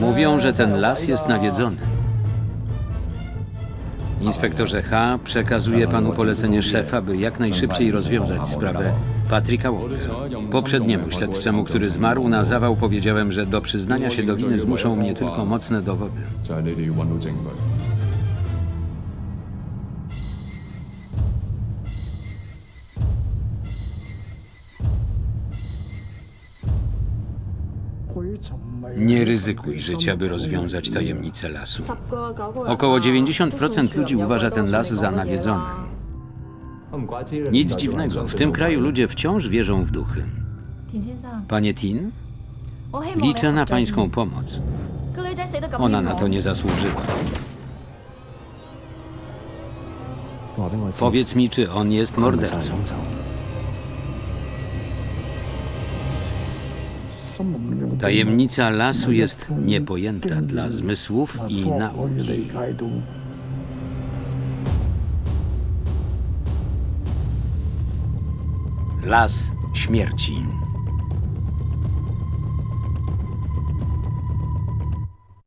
Mówią, że ten las jest nawiedzony. Inspektorze H. przekazuje panu polecenie szefa, by jak najszybciej rozwiązać sprawę Patryka Wonga. Poprzedniemu śledczemu, który zmarł na zawał, powiedziałem, że do przyznania się do winy zmuszą mnie tylko mocne dowody. Nie ryzykuj życia, by rozwiązać tajemnicę lasu. Około Około 90% ludzi uważa ten las za nawiedzony. Nic dziwnego, w tym kraju ludzie wciąż wierzą w duchy. Panie Tin, liczę na pańską pomoc. Ona na to nie zasłużyła. Powiedz mi, czy on jest mordercą. Tajemnica lasu jest niepojęta dla zmysłów i nauki. Las śmierci.